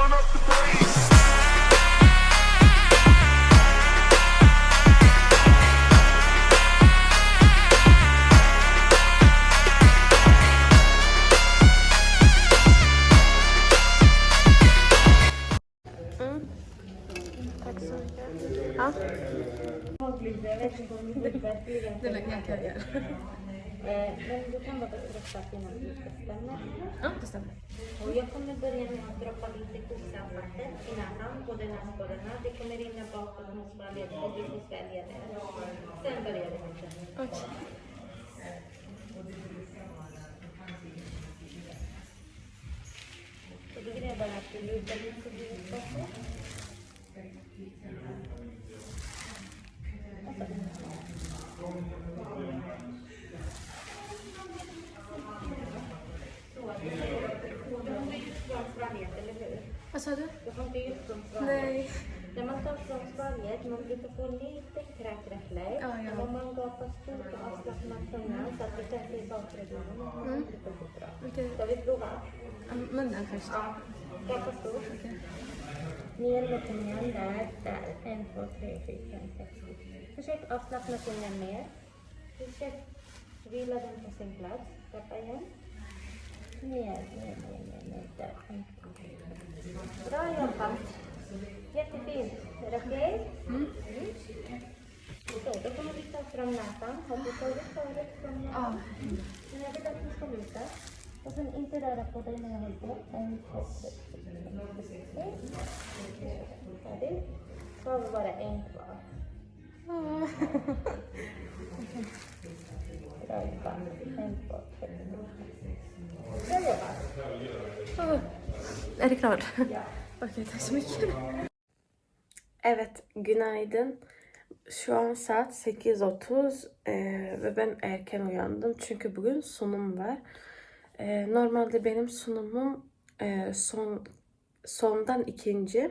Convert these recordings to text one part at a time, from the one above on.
Demek. Eh, Men du kan bara innan du bestämmer. Ja, det stämmer. Och jag kommer börja med att droppa lite koksaltvatten i näsan på den här. Det kommer rinna bakåt mot smalledet och du får svälja det. Sen börjar det. Okej. Så då vill jag bara att du lutar lite bakåt. Från Vad sa du? Du har inte gjort från svalget. Nej. När man tar från svalget, man brukar få lite kräkreflex. Ja, ja. Om man gapar stort och avslappnar tungan så att det känns i bakregionen. Mm. Okej. Ska vi prova? Munnen först. Ja. Gapa stort. Okej. Ner med tungan där. Där. En, två, tre, fyra, fem, sex, sju. Försök avslappna tungan mer. Försök vila den på sin plats. Gapa igen. Ner, ner, ner, ner, ner. Bra jobbat. Jättefint. Är det okej? Mm. Så, då kommer vi ta fram näsan. Har du tagit förut från Ja. Men jag vill att du ska luta. Och sen inte röra på dig när jag håller på. En, två, tre, Färdig. Färdigt. Så har vi bara en kvar. Bra jobbat. En, två, tre, Är det klart? Okej, tack så mycket. Evet, günaydın. Şu an saat 8.30 eee, ve ben erken uyandım çünkü bugün sunum var. Eee, normalde benim sunumum eee, son sondan ikinci.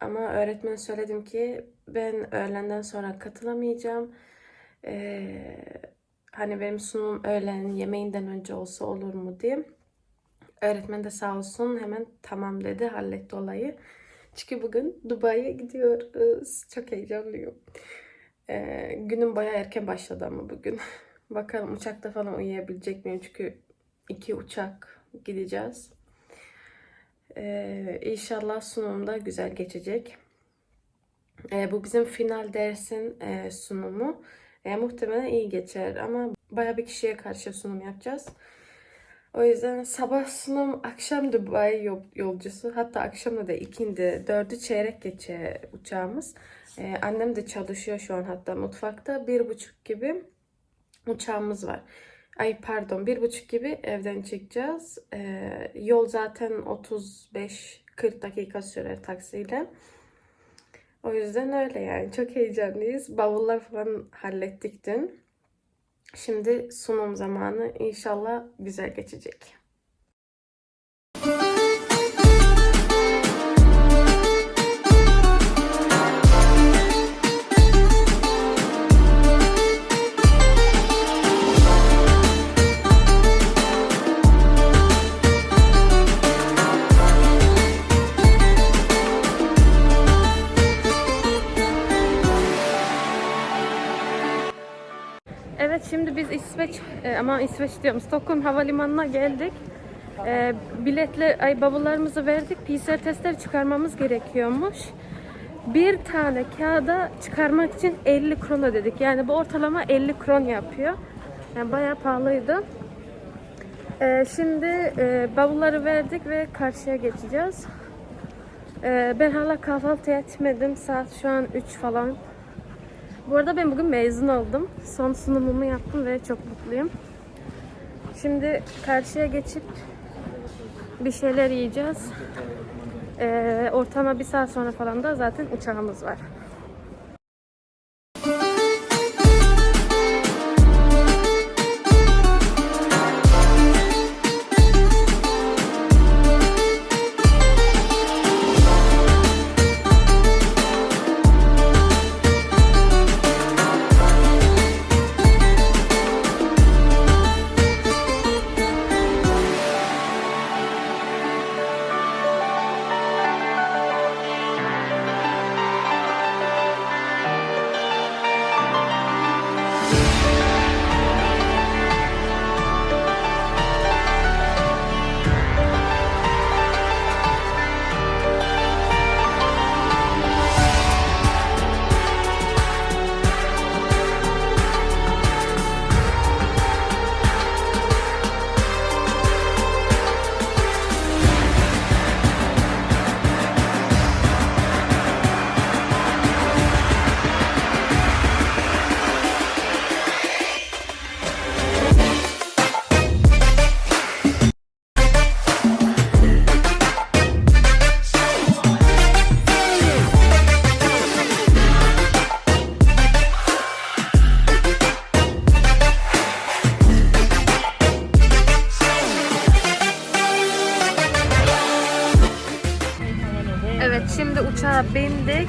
Ama öğretmene söyledim ki ben öğlenden sonra katılamayacağım. Eee, hani benim sunumum öğlen yemeğinden önce olsa olur mu diye. Öğretmen de sağ olsun hemen tamam dedi, halletti olayı. Çünkü bugün Dubai'ye gidiyoruz. Çok heyecanlıyım. Ee, günüm bayağı erken başladı ama bugün. Bakalım uçakta falan uyuyabilecek miyim? Çünkü iki uçak gideceğiz. Ee, inşallah sunumda güzel geçecek. Ee, bu bizim final dersin e, sunumu. E, muhtemelen iyi geçer ama bayağı bir kişiye karşı sunum yapacağız. O yüzden sabah sunum, akşam Dubai yol- yolcusu. Hatta akşam da ikindi, dördü çeyrek geçe uçağımız. Ee, annem de çalışıyor şu an hatta mutfakta. Bir buçuk gibi uçağımız var. Ay pardon, bir buçuk gibi evden çıkacağız. Ee, yol zaten 35-40 dakika sürer taksiyle. O yüzden öyle yani. Çok heyecanlıyız. Bavullar falan hallettik dün. Şimdi sunum zamanı. İnşallah güzel geçecek. Şimdi biz İsveç e, aman İsveç diyorum Stockholm havalimanına geldik. E, biletle ay bavullarımızı verdik. PCR testleri çıkarmamız gerekiyormuş. Bir tane kağıda çıkarmak için 50 kron ödedik. Yani bu ortalama 50 kron yapıyor. Yani bayağı pahalıydı. E, şimdi e, bavulları verdik ve karşıya geçeceğiz. E, ben hala kahvaltı etmedim. Saat şu an 3 falan. Bu arada ben bugün mezun oldum. Son sunumumu yaptım ve çok mutluyum. Şimdi karşıya geçip bir şeyler yiyeceğiz. Ee, ortama bir saat sonra falan da zaten uçağımız var. Uçağa bindik.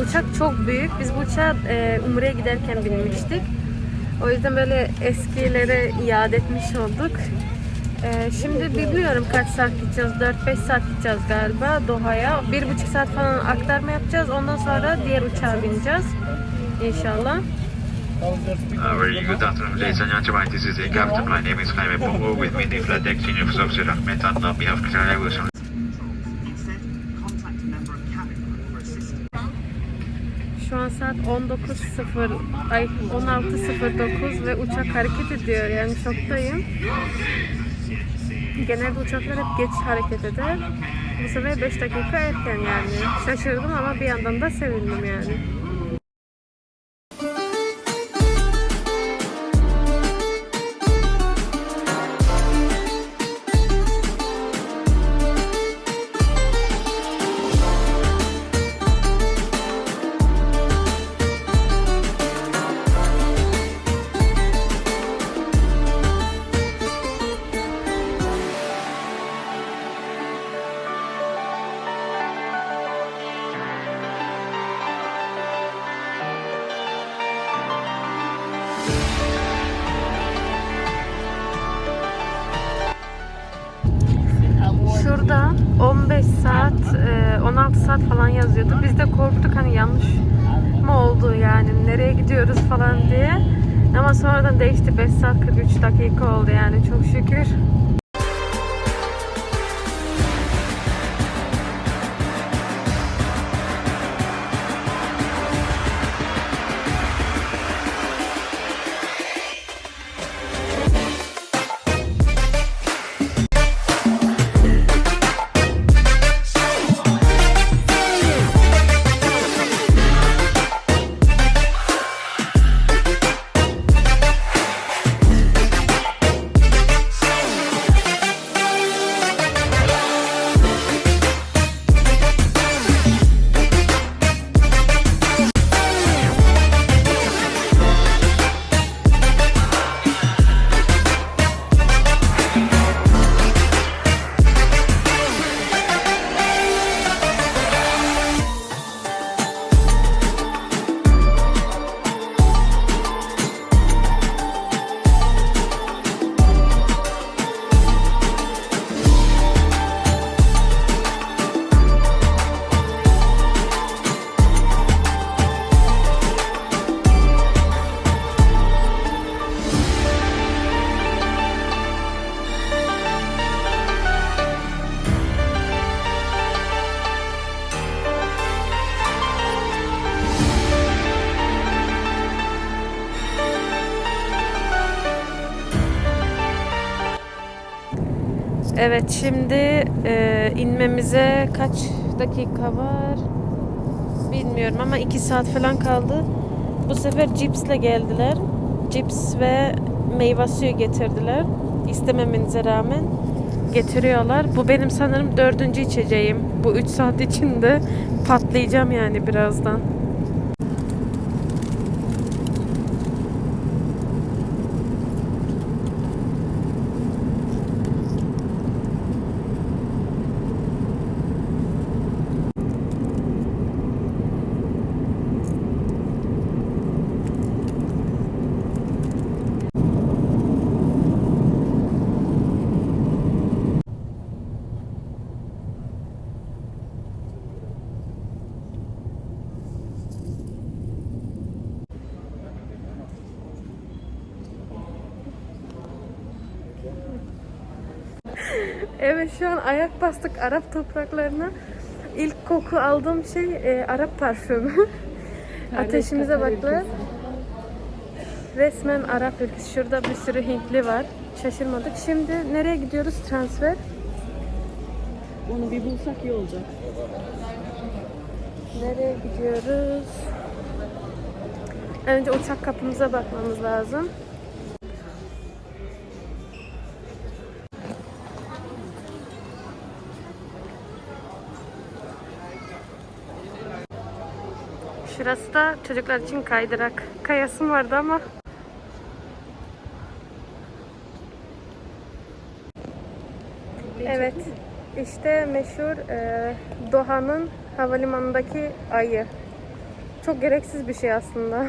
Uçak çok büyük. Biz bu uçağa e, Umre'ye giderken binmiştik. O yüzden böyle eskilere iade etmiş olduk. E, şimdi bilmiyorum kaç saat gideceğiz. 4-5 saat gideceğiz galiba Doha'ya. 1,5 saat falan aktarma yapacağız. Ondan sonra diğer uçağa bineceğiz. İnşallah. Uh, very good afternoon, ladies and gentlemen. This is the captain. My name is Jaime Pongo. With me, the flight deck senior officer Ahmed on behalf of Qatar an saat 19.0 ay 16.09 ve uçak hareket ediyor. Yani şoktayım. Genelde uçaklar hep geç hareket eder. Bu sefer 5 dakika erken yani. Şaşırdım ama bir yandan da sevindim yani. Şurada 15 saat, e, 16 saat falan yazıyordu. Biz de korktuk hani yanlış mı oldu yani nereye gidiyoruz falan diye. Ama sonradan değişti 5 saat 43 dakika oldu yani çok şükür. Şimdi e, inmemize kaç dakika var bilmiyorum ama 2 saat falan kaldı. Bu sefer cipsle geldiler. Cips ve meyve suyu getirdiler. İstememenize rağmen getiriyorlar. Bu benim sanırım dördüncü içeceğim. Bu 3 saat içinde patlayacağım yani birazdan. Evet şu an ayak bastık Arap topraklarına. İlk koku aldığım şey e, Arap parfümü. Ateşimize baktılar. Resmen Arap ülkesi. Şurada bir sürü Hintli var. Şaşırmadık. Şimdi nereye gidiyoruz? Transfer. Onu bir bulsak iyi olacak. Nereye gidiyoruz? Önce uçak kapımıza bakmamız lazım. Şurası da çocuklar için kaydırak. Kayasım vardı ama Evet. işte meşhur e, Doha'nın havalimanındaki ayı. Çok gereksiz bir şey aslında.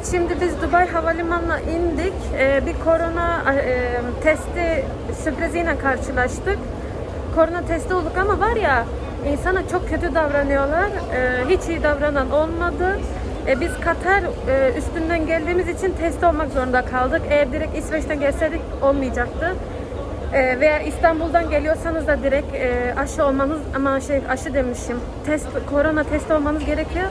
Evet şimdi biz Dubai Havalimanı'na indik. Ee, bir korona e, testi sürpriziyle karşılaştık. Korona testi olduk ama var ya insana çok kötü davranıyorlar. Ee, hiç iyi davranan olmadı. Ee, biz Katar e, üstünden geldiğimiz için test olmak zorunda kaldık. Eğer direkt İsveç'ten gelseydik olmayacaktı. Ee, veya İstanbul'dan geliyorsanız da direkt e, aşı olmanız ama şey aşı demişim. Test korona testi olmanız gerekiyor.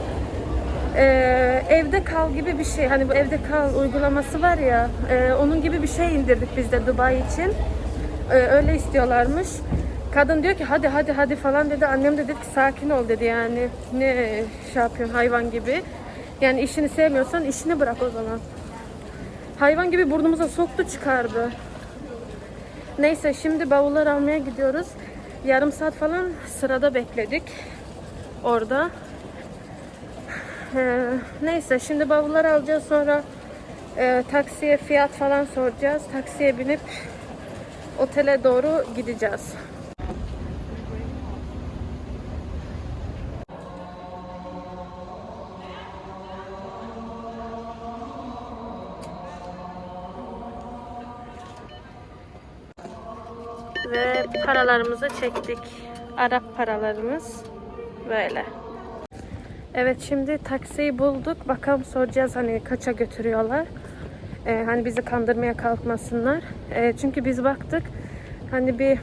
Ee, evde kal gibi bir şey. Hani bu evde kal uygulaması var ya. e, onun gibi bir şey indirdik biz de Dubai için. Ee, öyle istiyorlarmış. Kadın diyor ki hadi hadi hadi falan dedi. Annem de dedi ki sakin ol dedi yani. Ne şey yapıyorsun hayvan gibi. Yani işini sevmiyorsan işini bırak o zaman. Hayvan gibi burnumuza soktu çıkardı. Neyse şimdi bavullar almaya gidiyoruz. Yarım saat falan sırada bekledik. Orada. Ee, neyse şimdi bavulları alacağız sonra e, taksiye fiyat falan soracağız. Taksiye binip otele doğru gideceğiz. Ve paralarımızı çektik. Arap paralarımız böyle. Evet şimdi taksiyi bulduk. Bakalım soracağız hani kaça götürüyorlar. Ee, hani bizi kandırmaya kalkmasınlar. Ee, çünkü biz baktık hani bir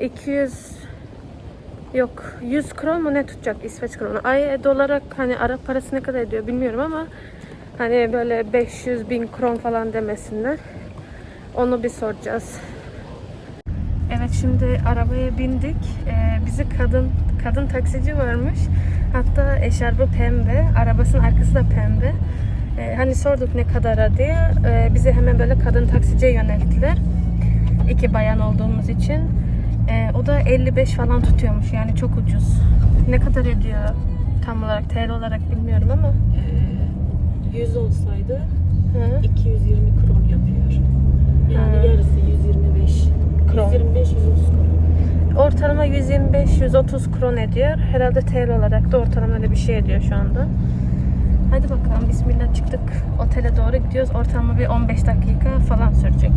200 yok 100 kron mu ne tutacak İsveç kronu. Ay dolara hani Arap parası ne kadar ediyor bilmiyorum ama hani böyle 500 bin kron falan demesinler. Onu bir soracağız. Evet şimdi arabaya bindik. Ee, bizi kadın kadın taksici varmış. Hatta eşarbı pembe, arabasının arkası da pembe. Ee, hani sorduk ne kadara diye. Ee, bizi hemen böyle kadın taksiciye yönelttiler. İki bayan olduğumuz için. Ee, o da 55 falan tutuyormuş yani çok ucuz. Ne kadar ediyor tam olarak TL olarak bilmiyorum ama. 100 olsaydı Hı? 220 kron yapıyor. Yani Ha. yarısı 125. Kron. 125 130 kron. Ortalama 125-130 kron ediyor. Herhalde TL olarak da ortalama öyle bir şey ediyor şu anda. Hadi bakalım bismillah çıktık. Otele doğru gidiyoruz. Ortalama bir 15 dakika falan sürecek.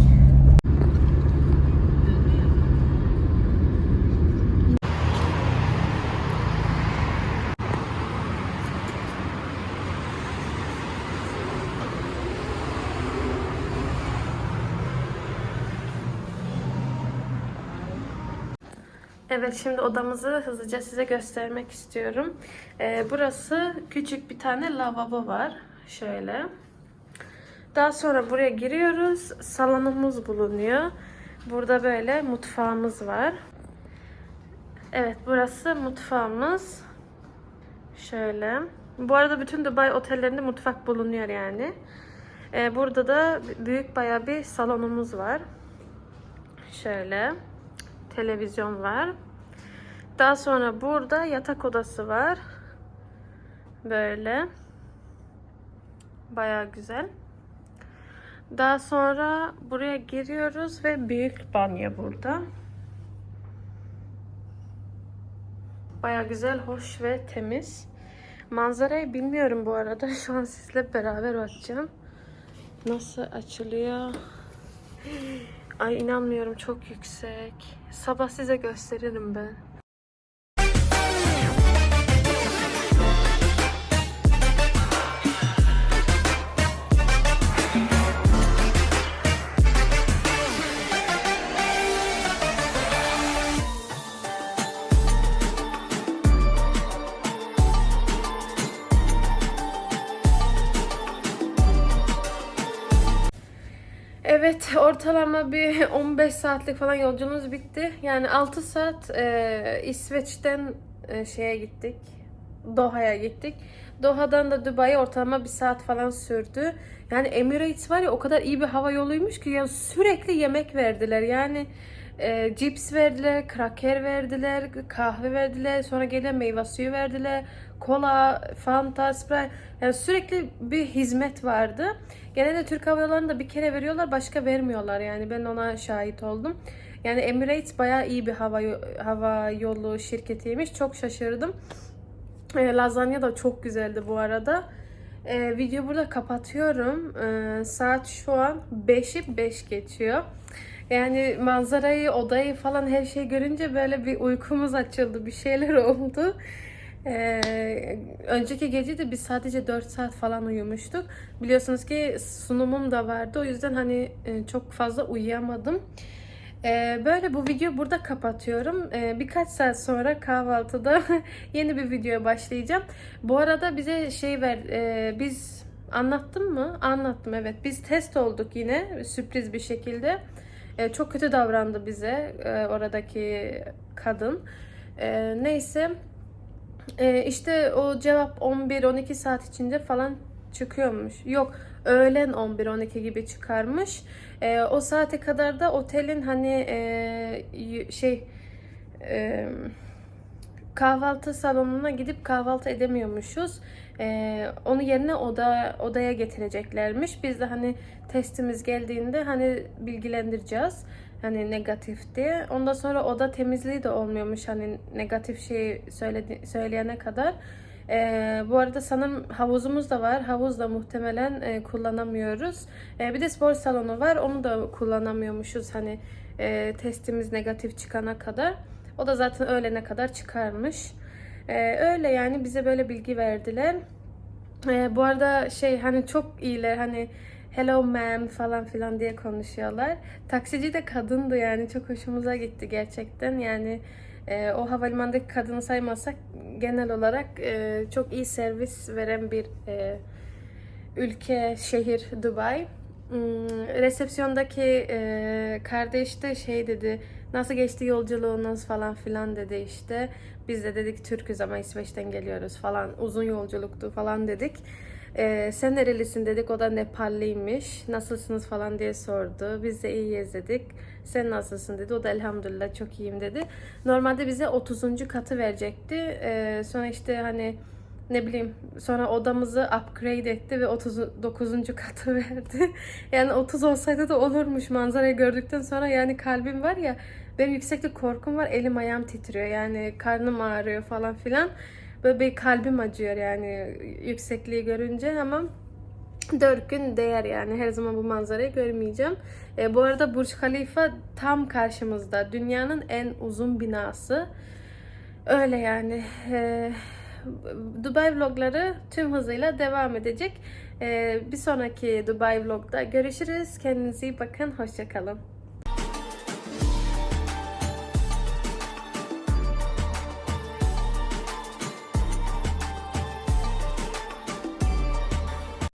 Evet şimdi odamızı hızlıca size göstermek istiyorum. Ee, burası küçük bir tane lavabo var. Şöyle. Daha sonra buraya giriyoruz. Salonumuz bulunuyor. Burada böyle mutfağımız var. Evet burası mutfağımız. Şöyle. Bu arada bütün Dubai otellerinde mutfak bulunuyor yani. Ee, burada da büyük bayağı bir salonumuz var. Şöyle. Televizyon var. Daha sonra burada yatak odası var. Böyle. Bayağı güzel. Daha sonra buraya giriyoruz ve büyük banyo burada. Bayağı güzel, hoş ve temiz. Manzarayı bilmiyorum bu arada. Şu an sizle beraber bakacağım. Nasıl açılıyor? Ay inanmıyorum çok yüksek. Sabah size gösteririm ben. ortalama bir 15 saatlik falan yolculuğumuz bitti. Yani 6 saat e, İsveç'ten e, şeye gittik. Doha'ya gittik. Doha'dan da Dubai'ye ortalama bir saat falan sürdü. Yani Emirates var ya o kadar iyi bir hava yoluymuş ki yani sürekli yemek verdiler. Yani e, cips verdiler, kraker verdiler, kahve verdiler, sonra gelen meyve suyu verdiler, kola, fanta, sprite. Yani sürekli bir hizmet vardı. Genelde Türk Hava Yolları'nda bir kere veriyorlar, başka vermiyorlar. Yani ben ona şahit oldum. Yani Emirates bayağı iyi bir hava hava yolu şirketiymiş. Çok şaşırdım. E, lazanya da çok güzeldi bu arada. E, video burada kapatıyorum. E, saat şu an 5'i 5 geçiyor. Yani manzarayı, odayı falan her şeyi görünce böyle bir uykumuz açıldı. Bir şeyler oldu. Ee, önceki gece de biz sadece 4 saat falan uyumuştuk. Biliyorsunuz ki sunumum da vardı. O yüzden hani e, çok fazla uyuyamadım. Ee, böyle bu videoyu burada kapatıyorum. Ee, birkaç saat sonra kahvaltıda yeni bir videoya başlayacağım. Bu arada bize şey ver, e, biz anlattım mı? Anlattım evet. Biz test olduk yine sürpriz bir şekilde. Ee, çok kötü davrandı bize e, oradaki kadın. Ee, neyse. Ee, işte o cevap 11-12 saat içinde falan çıkıyormuş. Yok öğlen 11-12 gibi çıkarmış. Ee, o saate kadar da otelin hani e, şey e, kahvaltı salonuna gidip kahvaltı edemiyormuşuz. Ee, onu yerine oda odaya getireceklermiş. Biz de hani testimiz geldiğinde hani bilgilendireceğiz. Hani negatif diye. Ondan sonra oda temizliği de olmuyormuş hani negatif şey söyledi, söyleyene kadar. Ee, bu arada sanırım havuzumuz da var. Havuz da muhtemelen e, kullanamıyoruz. Ee, bir de spor salonu var. Onu da kullanamıyormuşuz hani e, testimiz negatif çıkana kadar. O da zaten öğlene kadar çıkarmış. Ee, öyle yani bize böyle bilgi verdiler. Ee, bu arada şey hani çok iyiler hani hello ma'am falan filan diye konuşuyorlar. Taksici de kadındı yani çok hoşumuza gitti gerçekten. Yani e, o havalimanındaki kadını saymazsak genel olarak e, çok iyi servis veren bir e, ülke, şehir Dubai. Hmm, resepsiyondaki kardeş de şey dedi nasıl geçti yolculuğunuz falan filan dedi işte. Biz de dedik Türk'üz ama İsveç'ten geliyoruz falan uzun yolculuktu falan dedik. E, sen nerelisin dedik o da Nepalliymiş. Nasılsınız falan diye sordu. Biz de iyiyiz dedik. Sen nasılsın dedi. O da elhamdülillah çok iyiyim dedi. Normalde bize 30. katı verecekti. E, sonra işte hani ne bileyim sonra odamızı upgrade etti ve 39. katı verdi. yani 30 olsaydı da olurmuş manzarayı gördükten sonra yani kalbim var ya benim yükseklik korkum var elim ayağım titriyor yani karnım ağrıyor falan filan. Böyle bir kalbim acıyor yani yüksekliği görünce ama Dört gün değer yani her zaman bu manzarayı görmeyeceğim. E, bu arada Burj Khalifa tam karşımızda. Dünyanın en uzun binası. Öyle yani. E, Dubai vlogları tüm hızıyla devam edecek. E, bir sonraki Dubai vlogda görüşürüz. Kendinize iyi bakın. Hoşçakalın.